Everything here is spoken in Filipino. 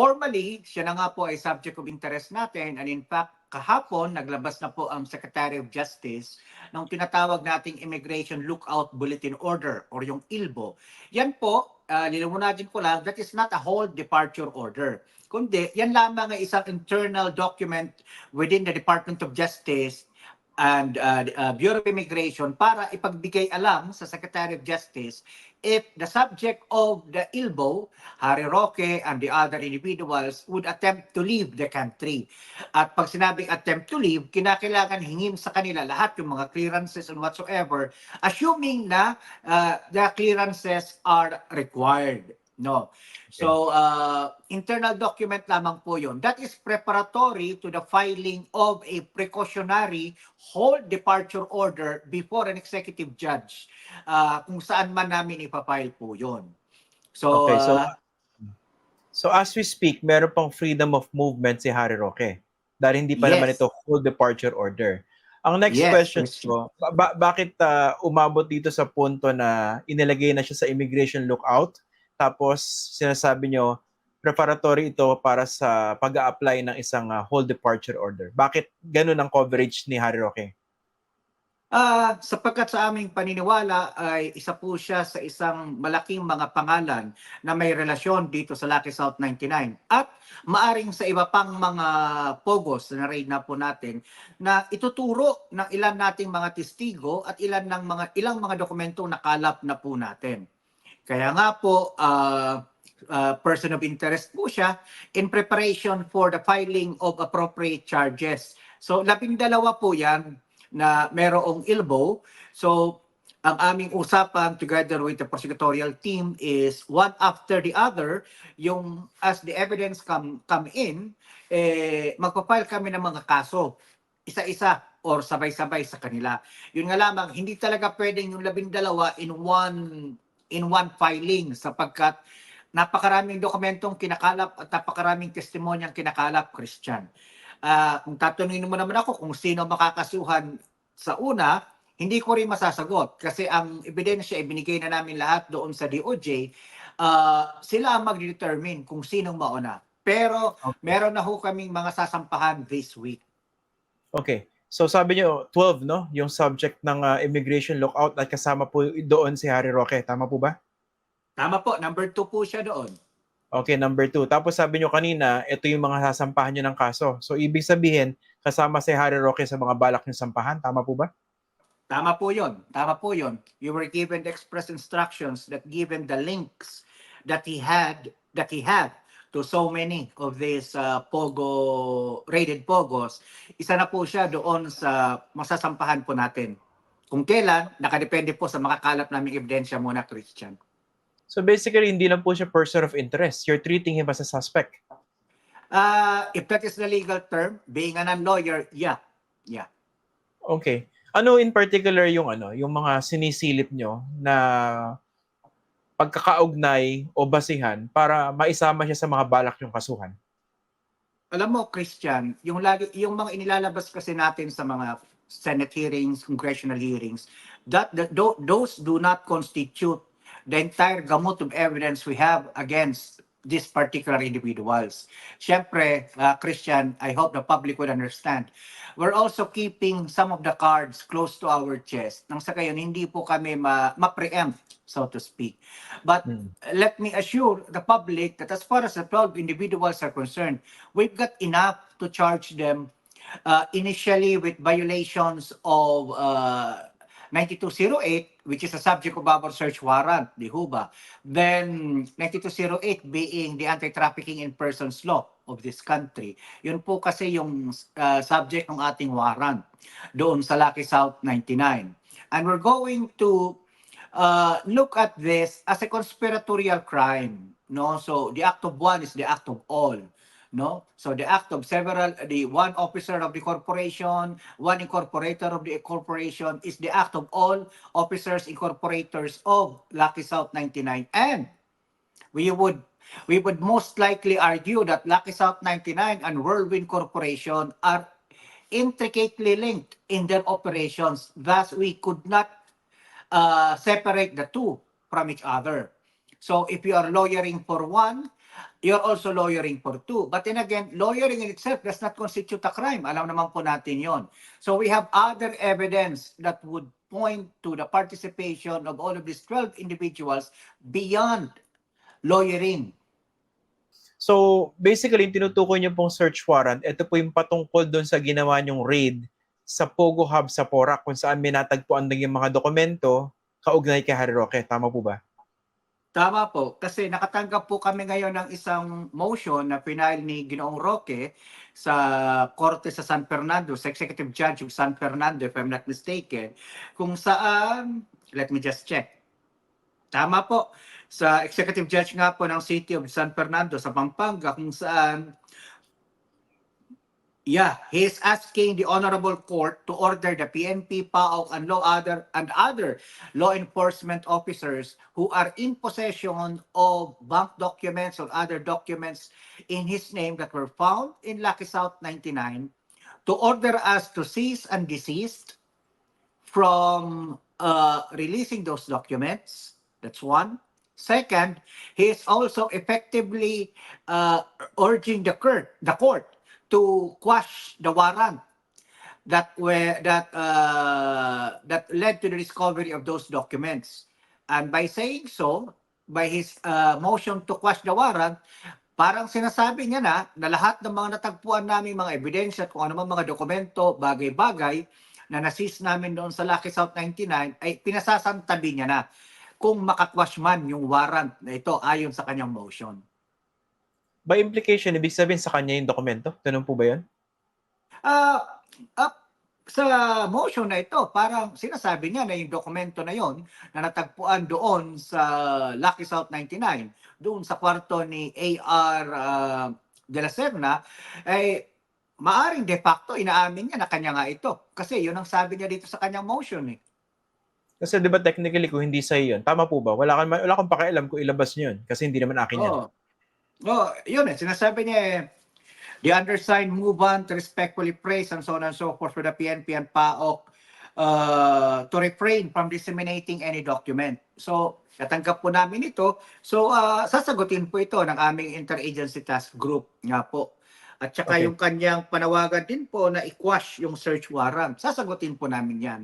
formally, siya na nga po ay subject of interest natin and in fact, kahapon naglabas na po ang Secretary of Justice ng tinatawag nating Immigration Lookout Bulletin Order or yung ILBO. Yan po, uh, nilimunatin ko lang, that is not a whole departure order. Kundi, yan lamang ay isang internal document within the Department of Justice and uh, uh, Bureau of Immigration para ipagbigay alam sa Secretary of Justice if the subject of the ILBO, Harry Roque and the other individuals would attempt to leave the country. At pag sinabing attempt to leave, kinakailangan hingin sa kanila lahat yung mga clearances and whatsoever, assuming na uh, the clearances are required. No. So, uh, internal document lamang po yun. That is preparatory to the filing of a precautionary whole departure order before an executive judge uh, kung saan man namin ipapile po yun. So, Okay, so uh, so as we speak, meron pang freedom of movement si Harry Roque. Dahil hindi pa naman Yes. ito full departure order. Ang next Yes, question ko, ba- ba- bakit ah, umabot dito sa punto na inilagay na siya sa immigration lookout tapos sinasabi nyo preparatory ito para sa pag apply ng isang ah, whole departure order. Bakit ganun ang coverage ni Harry Roque? Ah, sapagkat sa aming paniniwala ay isa po siya sa isang malaking mga pangalan na may relasyon dito sa Lucky South 99 at maaring sa iba pang mga pogos na raid na po natin na ituturo ng ilan nating mga testigo at ilan ng mga ilang mga dokumentong nakalap na po natin. Kaya nga po ah, ah, person of interest po siya in preparation for the filing of appropriate charges. So labing dalawa po 'yan na merong ilbo. So, ang aming usapan together with the prosecutorial team is one after the other, yung as the evidence come come in, eh, magpapile kami ng mga kaso. Isa-isa or sabay-sabay sa kanila. Yun nga lamang, hindi talaga pwedeng yung labindalawa in one in one filing sapagkat napakaraming dokumentong kinakalap at napakaraming testimonyang kinakalap, Christian. Ah, kung tatanungin mo naman ako kung sino makakasuhan sa una, hindi ko rin masasagot kasi ang ebidensya ibinigay na namin lahat doon sa DOJ. ah, sila ang mag-determine kung sinong mauna. Pero Okay. meron na ho kaming mga sasampahan this week. Okay. So sabi niyo 12 no, yung subject ng ah, immigration lookout at kasama po doon si Harry Roque. Tama po ba? Tama po, number two po siya doon. Okay, number two. Tapos sabi nyo kanina, ito yung mga sasampahan nyo ng kaso. So, ibig sabihin, kasama si Harry Roque sa mga balak yung sampahan. Tama po ba? Tama po yun. Tama po yun. You were given the express instructions that given the links that he had, that he had to so many of these uh, Pogo, rated Pogos, isa na po siya doon sa masasampahan po natin. Kung kailan, nakadepende po sa makakalap naming ebidensya muna, Christian. So, basically, hindi lang po siya person of interest. You're treating him as a suspect. Uh, if that is the legal term, being a non-lawyer, yeah. Yeah. Okay. Ano in particular yung ano, yung mga sinisilip nyo na pagkakaugnay o basihan para maisama siya sa mga balak yung kasuhan? alam mo Christian, yung lagi yung mga inilalabas kasi natin sa mga Senate hearings, congressional hearings, that, that tho- those do not constitute the entire gamut of evidence we have against these particular individuals. Siyempre, uh, Christian, I hope the public would understand. We're also keeping some of the cards close to our chest. Nang sa gayon, hindi po kami ma- ma-preempt, so to speak. But Hmm. let me assure the public that as far as the 12 individuals are concerned, we've got enough to charge them uh, initially with violations of uh, 9208, which is a subject of our search warrant, the HUBA. Then 9208 being the anti-trafficking in persons law of this country. Yun po kasi yung uh, subject ng ating warrant doon sa Lucky South 99. And we're going to uh, look at this as a conspiratorial crime. No, so the act of one is the act of all. No, so the act of several, the one officer of the corporation, one incorporator of the corporation is the act of all officers, incorporators of Lucky South 99. And we would we would most likely argue that Lucky South 99 and Whirlwind Corporation are intricately linked in their operations. Thus, we could not uh, separate the two from each other. So if you are lawyering for one, you're also lawyering for two. But then again, lawyering in itself does not constitute a crime. Alam naman po natin yon. So we have other evidence that would point to the participation of all of these 12 individuals beyond lawyering. So, basically, yung tinutukoy niyo pong search warrant, ito po yung patungkol doon sa ginawa niyong raid sa Pogo Hub sa Porac kung saan may natagpuan mga dokumento kaugnay kay Harry Roque. Tama po ba? Tama po, kasi nakatanggap po kami ngayon ng isang motion na final ni Ginoong Roque sa Korte sa San Fernando, sa Executive Judge of San Fernando, if I'm not mistaken, kung saan, let me just check. Tama po, sa Executive Judge nga po ng City of San Fernando sa Pampanga, kung saan Yeah, he is asking the honorable court to order the PNP, PAOK, and law other and other law enforcement officers who are in possession of bank documents or other documents in his name that were found in Lucky South 99 to order us to cease and desist from uh, releasing those documents. That's one. Second, he is also effectively uh, urging the court, the court to quash the warrant that were that uh, that led to the discovery of those documents. And by saying so, by his uh, motion to quash the warrant, parang sinasabi niya na na lahat ng mga natagpuan namin mga ebidensya at kung ano mga dokumento, bagay-bagay na nasis namin doon sa Lucky South 99 ay pinasasantabi niya na kung makakwash man yung warrant na ito ayon sa kanyang motion. By implication, ibig sabihin sa kanya yung dokumento? Ganun po ba yun? Ah, ah, sa motion na ito, parang sinasabi niya na yung dokumento na yon na natagpuan doon sa Lucky South 99, doon sa kwarto ni AR ah, de la Serna, ay maaring de facto inaamin niya na kanya nga ito. Kasi yun ang sabi niya dito sa kanyang motion eh. Kasi di ba technically kung hindi sa'yo yun, tama po ba? Wala kang, wala kang pakialam kung ilabas niyo yun kasi hindi naman akin yan. Oh, yun eh. Sinasabi niya eh, the undersigned move on to respectfully praise and so on and so forth for the PNP and PAOK uh, to refrain from disseminating any document. So, natanggap po namin ito. So, uh, sasagutin po ito ng aming interagency task group nga po. At saka Okay. yung kanyang panawagan din po na i-quash yung search warrant. Sasagutin po namin yan.